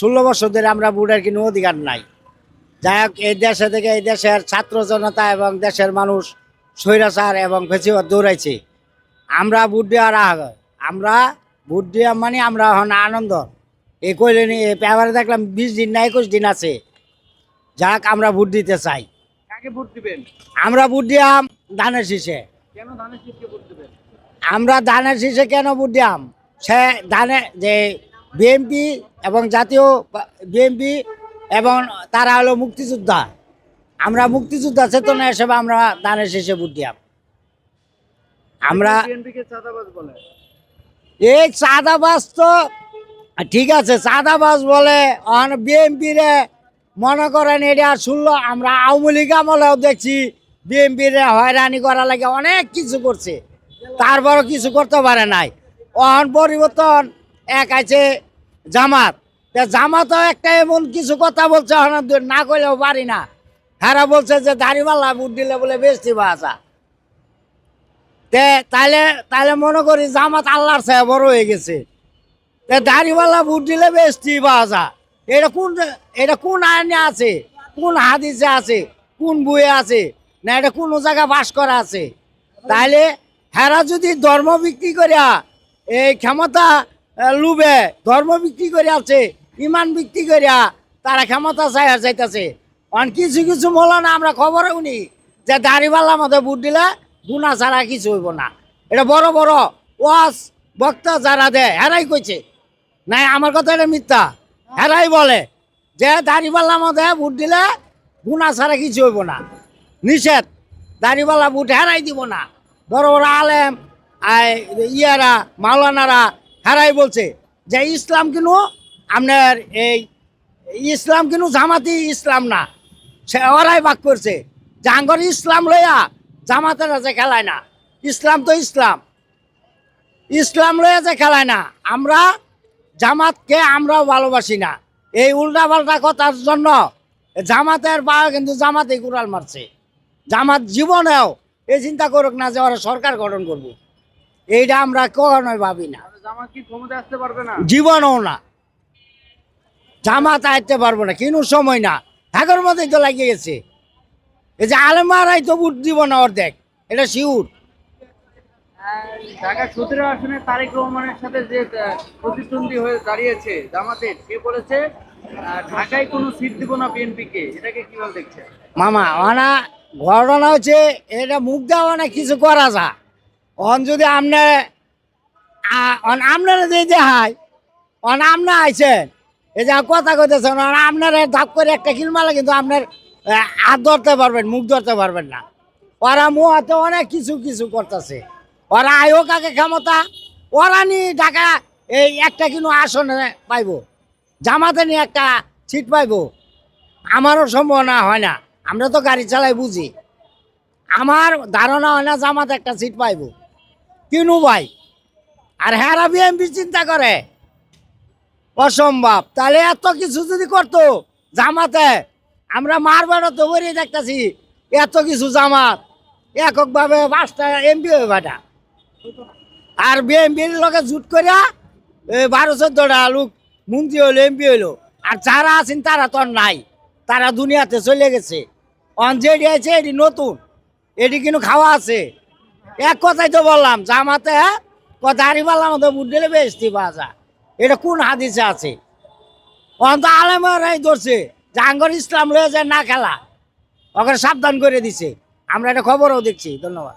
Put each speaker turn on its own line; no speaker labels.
ষোলো বছর ধরে আমরা ভোটের কোনো অধিকার নাই। যাই হোক এই দেশে থেকে এই দেশের ছাত্র জনতা এবং দেশের মানুষ স্বৈরাচার এবং ফেসিবাদ দৌড়াইছে। আমরা ভোট দেওয়ার আমরা ভোট দেওয়া মানে আমরা এখন আনন্দ। এই কইলেনি এই পেপারে দেখলাম বিশ দিন না একুশ দিন আছে। যাক আমরা ভোট দিতে চাই।
কাকে ভোট দিবেন?
আমরা ভোট দিয়াম ধানের শীষে।
কেন ধানের শীষকে ভোট দিবেন?
আমরা ধানের শীষে কেন ভোট দিয়াম? সে ধানে যে বিএনপি এবং জাতীয় বিএনপি এবং তারা হলো মুক্তিযোদ্ধা। আমরা মুক্তিযোদ্ধা চেতনা হিসেবে আমরা ধানের শীষে ভোট দিয়াম। আমরা এই চাঁদাবাজ তো ঠিক আছে চাঁদাবাজ বলে বিএনপি রে মনে করেন এটা শুনলো আমরা আওয়ামী লীগ আমলেও দেখছি বিএনপি রে হয়রানি করা লাগে অনেক কিছু করছে। তারপরও কিছু করতে পারে নাই। অহন পরিবর্তন এক আছে জামাত। জামাতও একটা এমন কিছু কথা বলছে না করলেও পারি না। হ্যাঁ বলছে যে দাড়িমাল্লা বুট দিলে বলে বেশি বাসা তে তাইলে তাইলে মনে করি জামাত আল্লাহর সাহেব বড় হয়ে গেছে। তে দাড়িওয়ালা ভোট দিলে বেশি বাজা। এটা কোন এটা কোন আইনে আছে? কোন হাদিসে আছে? কোন বইয়ে আছে? না এটা কোন জায়গায় বাস করা আছে? তাইলে হেরা যদি ধর্ম বিক্রি করিয়া এই ক্ষমতা লুবে, ধর্ম বিক্রি করে আছে, ইমান বিক্রি করিয়া তারা ক্ষমতা চাই চাইতেছে। অন কিছু কিছু মৌলানা আমরা খবরে উনি যে দাড়িওয়ালা মতো ভোট দিলে গুণা ছাড়া কিছু হইব না। এটা বড় বড় ওয়াস বক্তা যারা দেয়, হেরাই কইছে। নাই, আমার কথা এটা মিথ্যা। হেরাই বলে যে দাড়িপাল্লা মধ্যে ভোট দিলে গুণা ছাড়া কিছু হইব না। নিষেধ। দাড়িপাল্লা ভোট হেরাই দিব না। বড় বড় আলেম ইয়ারা, মাওলানারা হেরাই বলছে যে ইসলাম কিনু আপনার এই ইসলাম কিনু জামাতি ইসলাম না। সে ওরাই বাক করছে। জাহাঙ্গর ইসলাম লইয়া জামাতের যে খেলায় না, ইসলাম তো ইসলাম। ইসলাম লইয়া যে খেলায় না, আমরা জামাতকে আমরাও ভালোবাসি না। এই উল্টা পাল্টা কথার জন্য জামাতের বা কিন্তু জামাতে কুড়াল মারছে। জামাত জীবনেও এই চিন্তা করুক না যে ওরা সরকার গঠন করব। এইটা আমরা কখনোই ভাবি না। জীবনও না। জামাত আইতে পারব না কিনু সময় না। ঢাকার মধ্যেই তো লাগিয়ে গেছে। এই যে আলেমারাই তো দিব না অর্ধেক এটা শিউর
ঢাকা সতেরো আসনে তারেক রহমানের সাথে যে প্রতিদ্বন্দ্বী হয়ে দাঁড়িয়েছে জামাতের সে বলেছে? আহ, ঢাকায় কোনো সিট দিব না বিএনপি এটাকে কীভাবে দেখছে?
মামা ওনা ঘটনা হচ্ছে এটা মুখ দেওয়া না কিছু করা যা। অন যদি আপনি অন আপনারা যে দেখায় অন আপনি আইছেন। এই যে কথা কইতেছেন আপনারা ধাপ করে একটা কিল কিন্তু আপনার হাত ধরতে পারবেন, মুখ ধরতে পারবেন না। ওরা মুহাতে অনেক কিছু কিছু করতেছে। ওরা আয়ো কাকে ক্ষমতা? ওরা নি ঢাকা এই একটা কিনো আসনে পাইব। জামাতে নিয়ে একটা সিট পাইবো। আমারও সম্ভাবনা হয় না। আমরা তো গাড়ি চালাই বুঝি। আমার ধারণা হয় না জামাতে একটা সিট পাইব। কিনু ভাই আর হ্যাঁ বিএমপি চিন্তা করে। অসম্ভব। তাহলে এত কিছু যদি করতো জামাতে, আমরা মারবারও তো বেরিয়ে দেখতেছি, এত কিছু জামাত, এককভাবে পাঁচটা এমপি হয়ে বাটা। আর বিএমপির লোকে জুট করিয়া বারো চোদ্দটা লোক মন্ত্রী হইল এমপি হইল। আর যারা আছেন তারা তো নাই, তারা দুনিয়াতে চলে গেছে। অন যেটি আছে এটি নতুন এটি কিন্তু খাওয়া আছে। এক কথাই তো বললাম, জামাতে দাঁড়িপাল্লার মতো বুট দিলে বেশি বাজা। এটা কোন হাদিসে আছে? অন্ত আলেমারাই ধরছে জাহাঙ্গর ইসলাম রয়েছে না খেলা। ওকে সাবধান করে দিছে। আমরা এটা খবরও দেখছি। ধন্যবাদ।